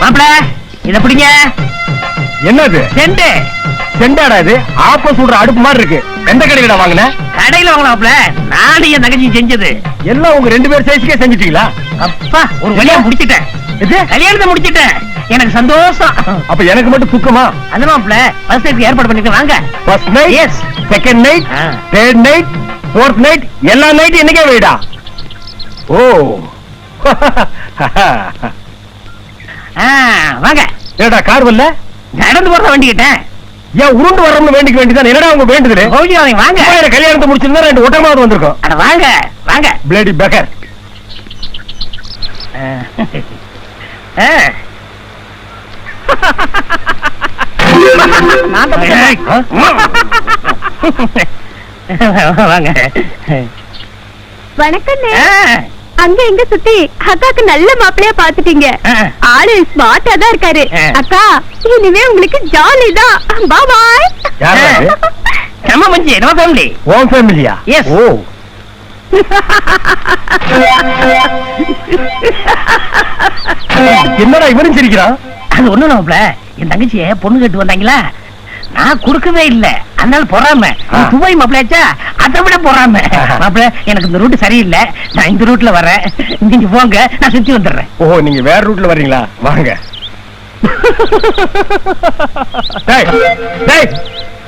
மாப்பிள இத பிடிங்க. என்னது? செண்டு. செண்டாடா இது? ஆப்ப சுடுற அடுப்பு மாதிரி இருக்கு. எந்த கடையில வாங்கின? கடையில வாங்கலாம் மாப்பிள நானும் என் தங்கச்சி செஞ்சது. எல்லாம் உங்க ரெண்டு பேர் சைஸ்க்கே செஞ்சுட்டீங்களா? அப்பா ஒரு வழியா முடிச்சிட்டேன். இது? கல்யாணத்தை முடிச்சிட்டேன். எனக்கு சந்தோஷம். அப்ப எனக்கு மட்டும் துக்கமா? அது மாப்பிள ஃபர்ஸ்ட் நைட் ஏற்பாடு பண்ணிட்டு வாங்க. First night Yes. Second night. Third night fourth night எல்லா நைட் இன்னைக்கே வைடா ஓ. வாங்க. ஏடா கார் வரல? நடந்து போறத வண்டிக்கிட்டேன் ஏன் உருண்டு வரணும்னு வேண்டிக்க வேண்டியதான் என்னடா உங்க வேண்டுதல்? வாங்க. கல்யாணத்தை முடிச்சிருந்தா ரெண்டு ஒட்டமாவது வந்திருக்கும். அட வாங்க வாங்க. Bloody beggar. வாங்க. ஆ. அங்க எங்க சுத்தி அக்காக்கு நல்ல மாப்பிளையா பாத்துட்டீங்க. ஆளு ஸ்மார்ட்டா தான் இருக்காரு. அக்கா இனிமே உங்களுக்கு ஜாலி தான். பாய் யாரா இது? நம்ம மஞ்சி நம்ம ஃபேமிலி உன் ஃபேமிலியா Yes. ஓ. என்னடா இவனும் சிரிக்கிறான்? அது ஒண்ணு நம்மள என் தங்கச்சிய பொண்ணு கேட்டு வந்தாங்களா? நான் கொடுக்கவே இல்ல. அதனால பொறாம. துபாய் மாப்பிளையாச்சா அதை விட பொறாம. ஆஹா. மாப்பிள எனக்கு இந்த ரூட் சரியில்லை. நான் இந்த ரூட்ல வரேன். நீங்க போங்க நான் சுத்தி வந்துடுறேன். ஓ நீங்க வேற ரூட்ல வர்றீங்களா? வாங்க. டேய், டேய்,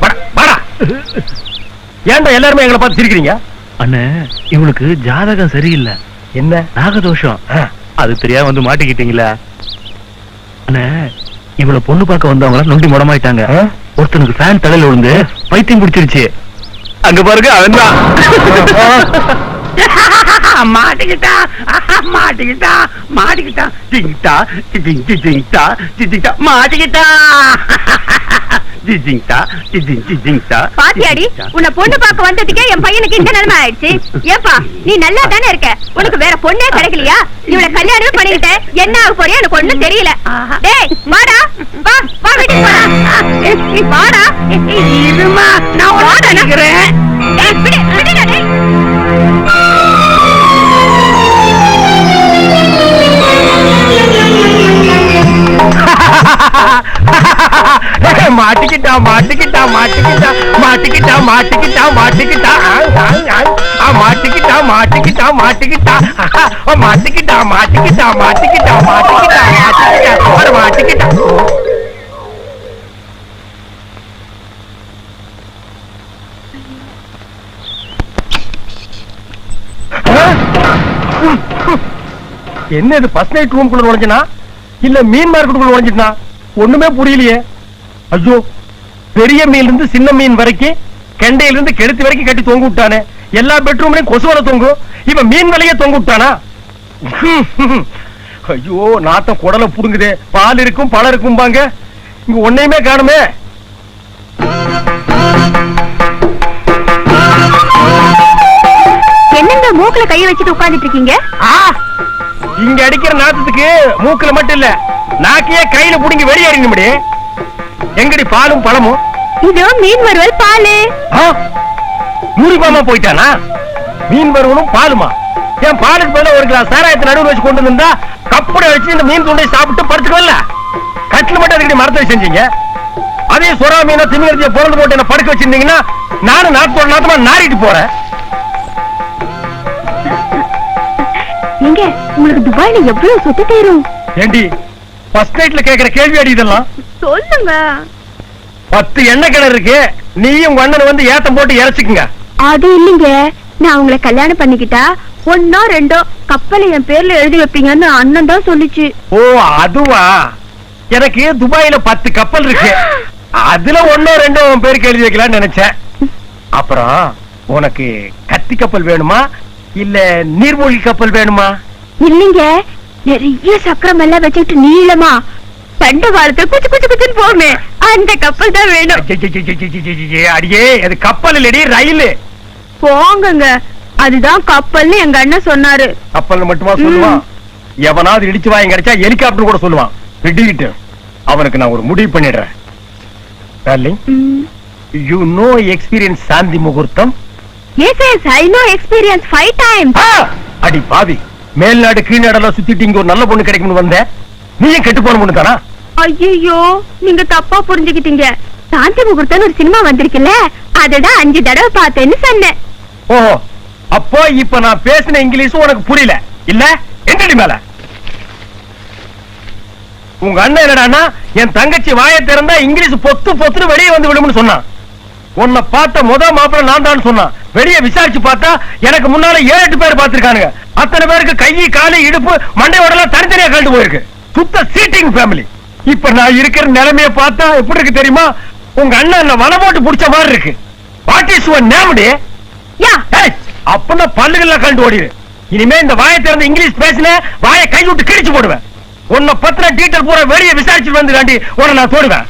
வாடா, வாடா. ஏன்டா எல்லாருமே எங்களை பார்த்து சிரிக்கிறீங்க? அண்ணே இவளுக்கு ஜாதகம் சரியில்லை. என்ன? நாகதோஷம். அது தெரியாம வந்து மாட்டிக்கிட்டீங்களா. அண்ணே இவள பொண்ணு பார்க்க வந்தவங்க நொண்டி முடமாயிட்டாங்க? ஒருத்தனுக்கு ஃபேன் தலையில விழுந்து பைத்தியம் பிடிச்சிருச்சு. அங்க பாருங்க அவன் மாட்டிக்கிட்டா மாட்டிக்கிட்டா மாட்டிக்கிட்டா. ஜிங்கிட்டா பாத்தியாடி உன்னை பொண்ணு பார்க்க வந்ததுக்கே என் பையனுக்கு இந்த நிலைமை ஆயிடுச்சு. ஏப்பா நீ நல்லா தானே இருக்க. உனக்கு வேற பொண்ணே கிடைக்கலையா? இவள கல்யாணம் பண்ணிக்கிட்ட. என்ன ஆக போறியா? எனக்கு ஒண்ணும் தெரியல. டேய் வாடா. வா வா வீட்டுக்கு போடா. வாடா. இருமா நான் வாடா, நான்- ஓடிக்கிறேன் டேய் விடு விடுடா டேய் மாட்டிக்கிட்டா மாட்டிக்கிட்டா மாட்டிக்கிட்டா மாட்டிக்கிட்டா மாட்டிக்கிட்டா மாட்டிக்கிட்டா ஆ, மாட்டிக்கிட்டா மாட்டிக்கிட்டா மாட்டிக்கிட்டா ஆ, மாட்டிக்கிட்டா மாட்டிக்கிட்டா மாட்டிக்கிட்டா மாட்டிக்கிட்டா மாட்டிக்கிட்டா அட, மாட்டிக்கிட்டா என்ன இது ஃபர்ஸ்ட் நைட் ரூம் குள்ள நுழைஞ்சினா இல்ல மீன் மார்க்கெட்டுக்குள்ள நுழைஞ்சிட்டா ஒண்ணுமே புரியலையே ஐயோ பெரிய மீன்ல இருந்து சின்ன மீன் வரைக்கும் கெண்டையில இருந்து கெடுத்து வரைக்கும் கட்டி தொங்க விட்டானே. எல்லா பெட்ரூம்லயும் கொசு வலை தொங்கும் இவன் மீன் விலையே தொங்க விட்டானா? ஐயோ நாத்தம் குடலை புடுங்குதே. பால் இருக்கும் பழம் இருக்கும் பாங்க. இங்க ஒன்னையுமே காணுமே. என்னங்க மூக்குல கைய வச்சுட்டு உட்கார்ந்துட்டு இருக்கீங்க? ஆ! இங்க அடிக்கிற நாத்தத்துக்கு மூக்குல மட்டும் இல்ல நாக்கையே கையில புடுங்கி வெளியேறினும்படி எங்கடி பாலும் பழமும்? இது மீன் வறுவல் பாலு. மூடிப்பாம போயிட்டானா? மீன் வறுவலும் பாலுமா? ஏன் பாலுக்கு பதிலா ஒரு கிளாஸ் சாராயத்தை நடுவில் வச்சு கொண்டு வந்தா கப்படை வச்சு இந்த மீன் துண்டை சாப்பிட்டு படுத்துக்கல கட்டில் மட்டும் அதுக்கடி மரத்தை செஞ்சீங்க? அதே சுறா மீனை திமிங்கரத்திய பிறந்து போட்டு என்ன படுக்க வச்சிருந்தீங்கன்னா நானும் நாத்தோட நாத்தமா நாரிட்டு போறேன். எங்க உங்களுக்கு துபாய்ல எவ்வளவு சொத்து தேரும்? ஏண்டி ஃபர்ஸ்ட் நைட்ல கேக்குற கேள்வி அடி இதெல்லாம். சொல்லுங்க. பத்து எண்ணெய் கிணறு இருக்கு. நீயும் உங்க அண்ணன் வந்து ஏத்தம் போட்டு இறச்சிக்குங்க. அது இல்லைங்க. நான் உங்களை கல்யாணம் பண்ணிக்கிட்டா ஒன்னோ ரெண்டோ கப்பலை என் பேர்ல எழுதி வைப்பீங்கன்னு அண்ணன் தான் சொல்லிச்சு. ஓ அதுவா? எனக்கு துபாயில பத்து கப்பல் இருக்கு. அதுல ஒன்னோ ரெண்டோ உன் பேருக்கு எழுதி வைக்கலாம்னு நினைச்சேன். அப்புறம் உனக்கு கத்தி கப்பல் வேணுமா? இல்ல நீர்மூழ்கி கப்பல் வேணுமா? இல்லைங்க. நிறைய சக்கரம் எல்லாம் வச்சுக்கிட்டு நீளமா சண்டை காலத்துல குச்சு குச்சு குச்சுன்னு போமே அந்த கப்பல் தான் வேணும். அடியே அது கப்பல் இல்லடி ரயில். போங்கங்க. அதுதான் கப்பல்னு எங்க அண்ணன் சொன்னாரு. கப்பல் மட்டுமா சொல்லுவான் எவனாவது இடிச்சு வாங்கி கிடைச்சா ஹெலிகாப்டர் கூட சொல்லுவான். விட்டுக்கிட்டு. அவனுக்கு நான் ஒரு முடிவு பண்ணிடுறேன். டார்லிங் யூ நோ எக்ஸ்பீரியன்ஸ் சாந்தி முகூர்த்தம்? Yes yes I know experience five times ஆ! அடி பாவி. மேல்நாடு கீழ்நாடெல்லாம் சுத்திட்டு இங்க ஒரு நல்ல பொண்ணு கிடைக்கும்னு வந்தேன் நீயும் கெட்டு போன பொண்ணு தானா? ஐயோ நீங்க தப்பா புரிஞ்சுக்கிட்டீங்க. சாந்தி முகூர்த்தம்னு ஒரு சினிமா வந்திருக்குல்ல அததான் அஞ்சு தடவை பார்த்தேன்னு சொன்னேன். ஓஹோ அப்போ இப்ப நான் பேசின இங்கிலீஷ் உனக்கு புரியல. இல்ல? எங்கடி மேல. உங்க அண்ணன் என்னடான்னா என் தங்கச்சி வாயை திறந்தா இங்கிலீஷ் பொத்து பொத்துன்னு வெளியே வந்து விடும்னு சொன்னான். உன்னை பார்த்த முத மாப்பிள்ள நான் தான் சொன்னான். வெளியே விசாரிச்சு பார்த்தா எனக்கு முன்னால ஏழு எட்டு பேர் பார்த்திருக்கானுங்க. அத்தனை பேருக்கு கை காலு இடுப்பு மண்டையோடலாம் தனித்தனியா கழண்டு போயிருக்கு. சுத்த சீட்டிங் ஃபேமிலி இப்ப நான் இருக்கிற நிலைமைய பார்த்தா எப்படி இருக்கு தெரியுமா? உங்க அண்ணன் என்ன வலை போட்டு புடிச்ச மாதிரி இருக்கு. வாட் இஸ் யுவர் நேம்டி யா. ஏய், அப்பன்னா பல்லுகள்ல கண்டு ஓடிடு இனிமே இந்த வாயை திறந்து இங்கிலீஷ் பேசின வாயை கை விட்டு கிழிச்சு போடுவேன். உன்னை பத்தின டீட்டெயில் பூரா வெளியே விசாரிச்சுட்டு வந்து உன்னை நான் தோடுவேன்.